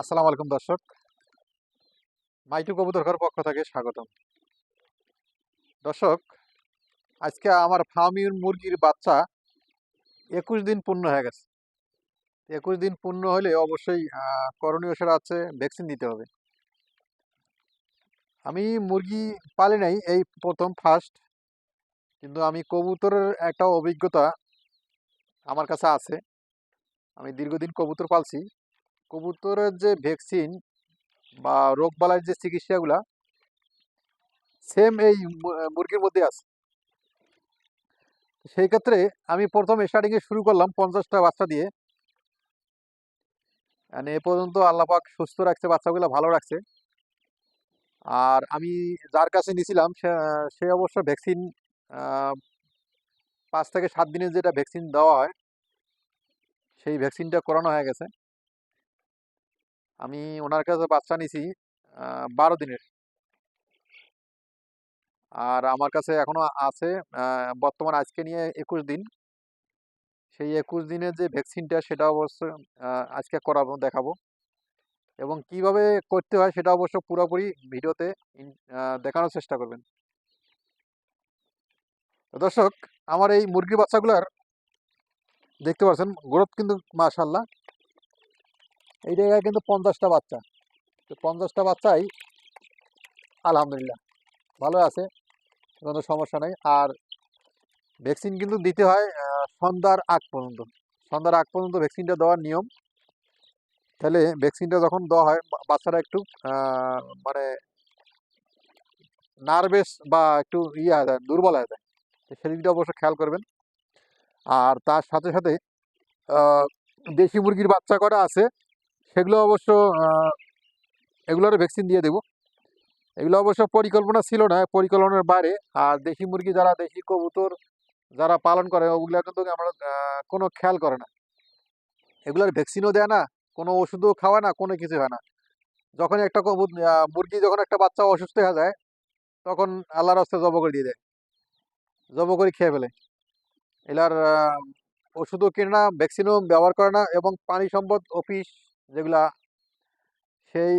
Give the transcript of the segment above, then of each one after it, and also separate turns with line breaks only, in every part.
আসসালামু আলাইকুম দর্শক। মাইটু কবুতর ঘর পক্ষ থেকে স্বাগতম। দর্শক, আজকে আমার ফার্মির মুরগির বাচ্চা একুশ দিন পূর্ণ হয়ে গেছে। একুশ দিন পূর্ণ হলে অবশ্যই করণীয় সেটা হচ্ছে ভ্যাকসিন দিতে হবে। আমি মুরগি পালি নাই, এই প্রথম ফার্স্ট কিন্তু আমি কবুতরের একটা অভিজ্ঞতা আমার কাছে আছে। আমি দীর্ঘদিন কবুতর পালছি। কবুতরের যে ভ্যাকসিন বা রোগবালাইয়ের যে চিকিৎসাগুলা সেম এই মুরগির মধ্যে আছে। সেই ক্ষেত্রে আমি প্রথম স্টার্টিংয়ে শুরু করলাম পঞ্চাশটা বাচ্চা দিয়ে। মানে এ পর্যন্ত আল্লাপাক সুস্থ রাখছে, বাচ্চাগুলো ভালো রাখছে। আর আমি যার কাছে নিয়েছিলাম, সে অবশ্য ভ্যাকসিন পাঁচ থেকে সাত দিনের যেটা ভ্যাকসিন দেওয়া হয়, সেই ভ্যাকসিনটা করানো হয়ে গেছে। আমি ওনার কাছে বাচ্চা নিছি বারো দিনের। আর আমার কাছে এখনও আছে বর্তমান আজকে নিয়ে একুশ দিন। সেই একুশ দিনের যে ভ্যাকসিনটা সেটা অবশ্য আজকে করাবো, দেখাবো। এবং কীভাবে করতে হয় সেটা অবশ্য পুরোপুরি ভিডিওতে দেখানোর চেষ্টা করবেন। দর্শক, আমার এই মুরগি বাচ্চাগুলোর, দেখতে পাচ্ছেন গ্রোথ কিন্তু মাশাল্লাহ এই জায়গায় কিন্তু পঞ্চাশটা বাচ্চা। তো পঞ্চাশটা বাচ্চাই আলহামদুলিল্লাহ, ভালো আছে, কোনো সমস্যা নেই। আর ভ্যাকসিন কিন্তু দিতে হয় সন্ধ্যার আগ পর্যন্ত। সন্ধ্যার আগ পর্যন্ত ভ্যাকসিনটা দেওয়ার নিয়ম। তাহলে ভ্যাকসিনটা যখন দেওয়া হয় বাচ্চারা একটু মানে নার্ভাস বা একটু ইয়ে হয়ে যায়, দুর্বল হয়ে যায়। তো সেদিকটা অবশ্য খেয়াল করবেন। আর তার সাথে সাথে দেশি মুরগির বাচ্চা করা আছে? সেগুলো অবশ্য এগুলোরও ভ্যাকসিন দিয়ে দেবো। এগুলো অবশ্য পরিকল্পনা ছিল না, পরিকল্পনার বাইরে আর দেশি মুরগি যারা, দেশি কবুতর যারা পালন করে, ওগুলো কিন্তু আমরা কোনো খেয়াল করে না। এগুলোর ভ্যাকসিনও দেয় না, কোনো ওষুধও খাওয়ায় না, কোনো কিছু হয় না। যখন একটা মুরগি যখন একটা বাচ্চা অসুস্থ হয়ে যায়, তখন আল্লাহর রাস্তায় জব করে দিয়ে দেয়। জব করে খেয়ে ফেলে। এলার ওষুধও কেনে না ভ্যাকসিনও ব্যবহার করে না এবং পানি সম্পদ অফিস যেগুলা সেই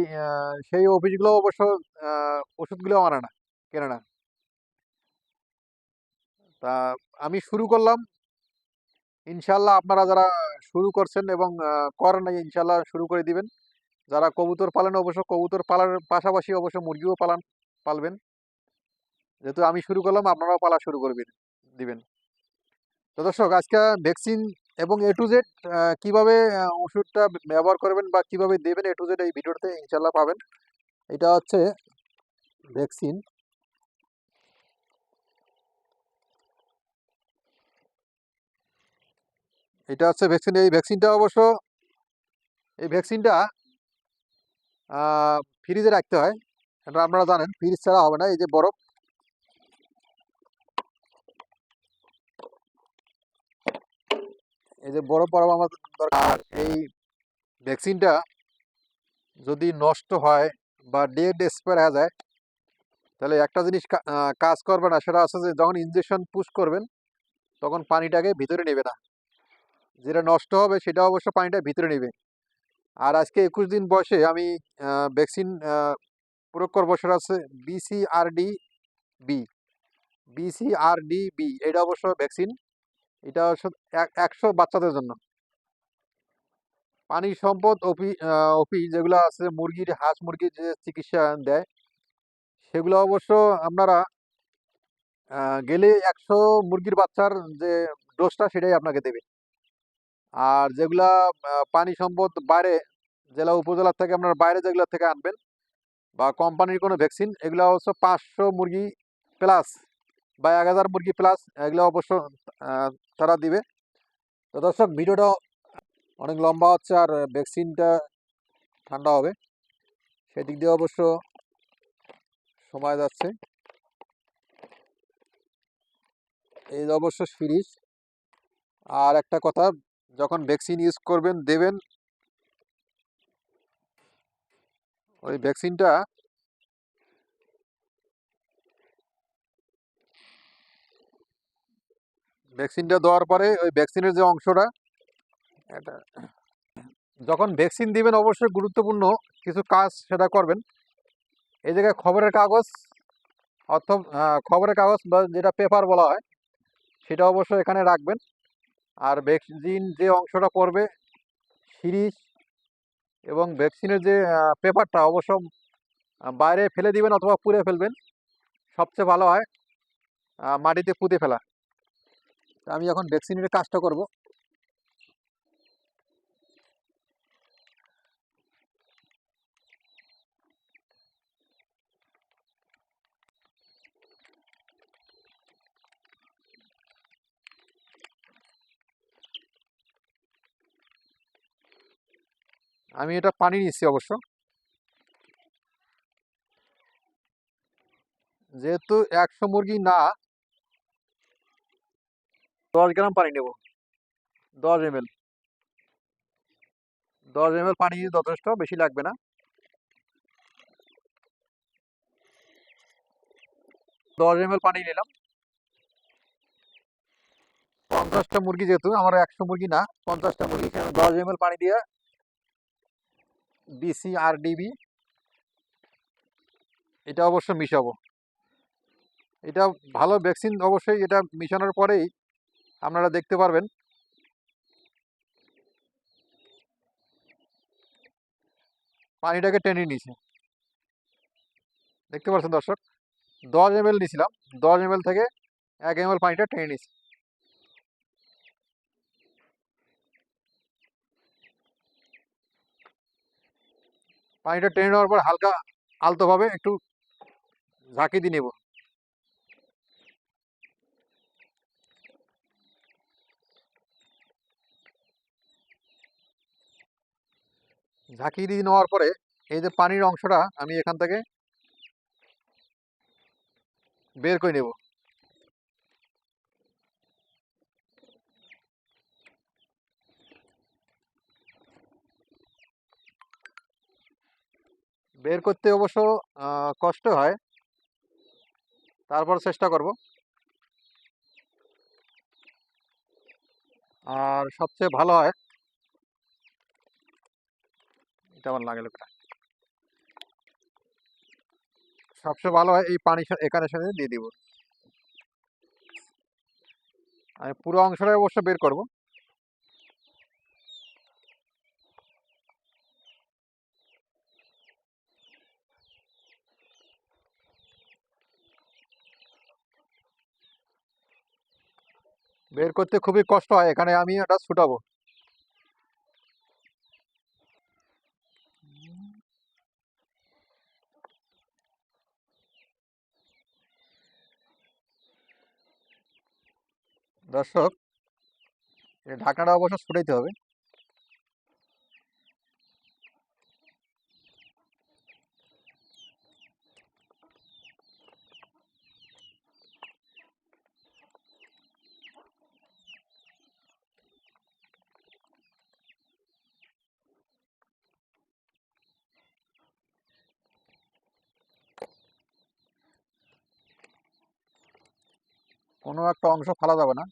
সেই অফিসগুলো অবশ্য ওষুধগুলো আনে না, কেনে না। তা আমি শুরু করলাম। ইনশাল্লাহ আপনারা যারা শুরু করছেন এবং করেন ইনশাল্লাহ শুরু করে দিবেন। যারা কবুতর পালেন, অবশ্য কবুতর পালার পাশাপাশি অবশ্য মুরগিও পালান, পালবেন। যেহেতু আমি শুরু করলাম, আপনারাও পালা শুরু করবেন দিবেন। তো দর্শক, আজকে ভ্যাকসিন এবং এ টু জেড কীভাবে ওষুধটা ব্যবহার করবেন বা কীভাবে দেবেন এ টু জেড এই ভিডিওতে ইনশাল্লাহ পাবেন। এটা হচ্ছে ভ্যাকসিন এটা হচ্ছে ভ্যাকসিন এই ভ্যাকসিনটা অবশ্য, এই ভ্যাকসিনটা ফ্রিজে রাখতে হয়। এটা আপনারা জানেন ফ্রিজ ছাড়া হবে না। এই যে বরফ এই যে বরফ বরফ আমাদের দরকার, এই ভ্যাকসিনটা যদি নষ্ট হয় বা ডেড এক্সপায়ার হয়ে যায়, তাহলে একটা জিনিস কাজ করবে না, সেটা হচ্ছে যে যখন ইঞ্জেকশন পুশ করবেন, তখন পানিটাকে ভিতরে নেবে না। যেটা নষ্ট হবে, সেটা অবশ্য পানিটা ভিতরে নেবে। আর আজকে একুশ দিন বয়সে আমি ভ্যাকসিন প্রয়োগ করব, সেটা হচ্ছে বিসিআরডি বি বিসিআরডি বি এটা অবশ্য ভ্যাকসিন এটা এক- একশো বাচ্চাদের জন্য। পানি সম্পদ, অফি অফি যেগুলো আছে, মুরগির হাঁস মুরগির যে চিকিৎসা দেয়, সেগুলো অবশ্য আপনারা গেলে একশো মুরগির বাচ্চার যে ডোজটা সেটাই আপনাকে দেবে। আর যেগুলা পানি সম্পদ বাইরে, জেলা উপজেলা থেকে আপনার বাইরে যেগুলো থেকে আনবেন, বা কোম্পানির কোনো ভ্যাকসিন, এগুলো অবশ্য পাঁচশো মুরগি প্লাস। বা এক হাজার মুরগি প্লাস এগুলো অবশ্য তারা দিবে। তো দর্শক ভিডিওটা অনেক লম্বা হচ্ছে আর ভ্যাকসিনটা ঠান্ডা হবে। সেদিক দিয়ে অবশ্য সময় যাচ্ছে। এই অবশ্য সিরিজ। আর একটা কথা, যখন ভ্যাকসিন ইউজ করবেন, দেবেন, ওই ভ্যাকসিনটা ভ্যাকসিনটা দেওয়ার পরে ওই ভ্যাকসিনের যে অংশটা, এটা, যখন ভ্যাকসিন দিবেন অবশ্যই গুরুত্বপূর্ণ কিছু কাজ সেটা করবেন। এই জায়গায় খবরের কাগজ, অর্থ খবরের কাগজ বা যেটা পেপার বলা হয়, সেটা অবশ্যই এখানে রাখবেন। আর ভ্যাকসিন যে অংশটা পড়বে সিরিজ এবং ভ্যাকসিনের যে পেপারটা অবশ্য বাইরে ফেলে দিবেন অথবা পুড়ে ফেলবেন। সবচেয়ে ভালো হয় মাটিতে পুঁতে ফেলা। আমি এখন ভ্যাকসিনের কাজটা করব। আমি এটা পানি নিচ্ছি অবশ্য। যেহেতু একশো মুরগি না দশ গ্রাম পানি নেব। দশ এম এল দশ এম এল পানি যথেষ্ট, বেশি লাগবে না। দশ এম এল পানি নিলাম। পঞ্চাশটা মুরগি যেহেতু, আমার একশো মুরগি না, পঞ্চাশটা মুরগি দশ এম এল পানি দিয়ে বিসি আর ডিবি এটা অবশ্য মিশাবো। এটা ভালো ভ্যাকসিন অবশ্যই, এটা মিশানোর পরেই আপনারা দেখতে পারবেন। পানিটাকে টেনে নিয়েছে। দেখতে পাচ্ছেন দর্শক, দশ এম এল নিয়েছিলাম। দশ এম থেকে এক এম পানিটা টেনে নিয়েছি। পানিটা টেনে নেওয়ার পর হালকা আলতোভাবে একটু ঝাঁকি দিয়ে নেব। ঝাঁকি দিয়ে নেওয়ার পরে এই যে পানির অংশটা আমি এখান থেকে বের করে নেব। বের করতে অবশ্য কষ্ট হয়। তারপর চেষ্টা করব। আর সবচেয়ে ভালো হয় এটা আমার লাগে লোকটা সবচেয়ে ভালো হয় এই পানি এখানে সাথে দিয়ে দিব। আমি পুরো অংশটাই অবশ্য বের করব। বের করতে খুবই কষ্ট হয়। এখানে আমি এটা ছুটাবো। দর্শক এই ঢাকনাটা অবশ্য ছুটাইতে হবে। কোনো একটা অংশ ফালা যাবে না।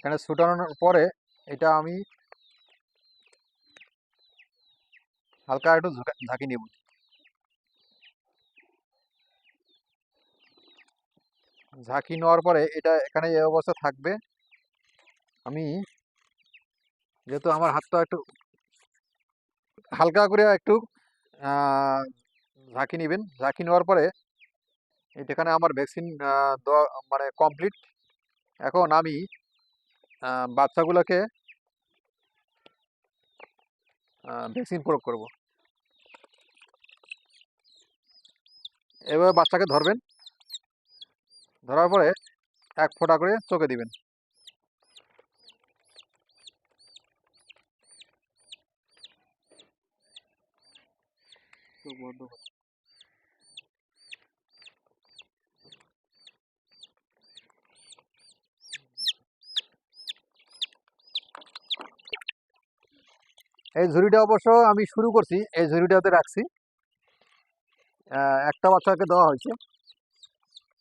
এখানে ছুটানোর পরে এটা আমি হালকা একটু ঝুঁকা- নেব। ঝাঁকি নেওয়ার পরে এটা এখানে এই অবস্থা থাকবে। আমি যেহেতু আমার হাতটা একটু হালকা করে একটু ঝাঁকি নেবেন। ঝাঁকি নেওয়ার পরে এখানে আমার ভ্যাকসিন মানে কমপ্লিট। এখন আমি বাচ্চাগুলোকে ভ্যাকসিন প্রয়োগ করব। এভাবে বাচ্চাকে ধরবেন। ধরার পরে এক ফোঁটা করে চোখে দিবেন। বন্ধ এই ঝুড়িটা অবশ্য আমি শুরু করছি, এই ঝুড়িটাতে রাখছি। একটা বাচ্চাকে দেওয়া হয়েছে।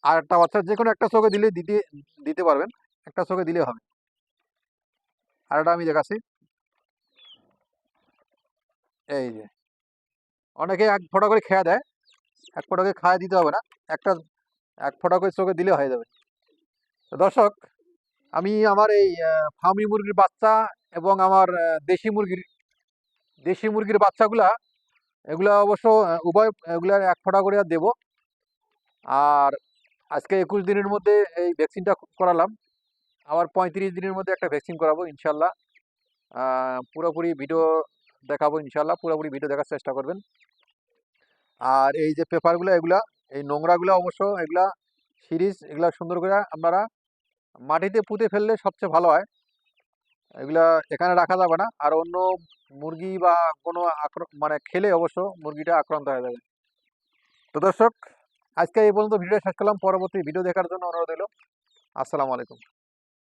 আর একটা বাচ্চা যে কোনো একটা চোখে দিলে দিতে দিতে পারবেন। একটা চোখে দিলে হবে। আর একটা আমি দেখাচ্ছি। এই যে। অনেকে এক ফোঁটা করে খেয়া দেয়, এক ফোঁটা করে খাওয়া দিতে হবে না। একটা, এক ফোঁটা করে চোখে দিলে হয়ে যাবে। তো দর্শক, আমি আমার এই ফার্মি মুরগির বাচ্চা এবং আমার দেশি মুরগির দেশি মুরগির বাচ্চাগুলা, এগুলা অবশ্য উভয় এগুলার এক ফোঁটা করে দেব। আর আজকে একুশ দিনের মধ্যে এই ভ্যাকসিনটা করালাম। আবার পঁয়ত্রিশ দিনের মধ্যে একটা ভ্যাকসিন করাবো ইনশাল্লাহ পুরোপুরি ভিডিও দেখাবো ইনশাল্লাহ পুরোপুরি ভিডিও দেখার চেষ্টা করবেন। আর এই যে পেপারগুলো, এগুলা, এই নোংরাগুলো অবশ্য, এগুলা সিরিজ, এগুলা সুন্দর করে আপনারা মাটিতে পুঁতে ফেললে সবচেয়ে ভালো হয়। এগুলা এখানে রাখা যাবে না। আর অন্য মুরগি বা কোনো মানে খেলে অবশ্য মুরগিটা আক্রান্ত হয়ে যাবে। তো দর্শক, আজকে এই পর্যন্ত ভিডিও শেষ করলাম। পরবর্তী ভিডিও দেখার জন্য অনুরোধ রইল। আসসালামু আলাইকুম।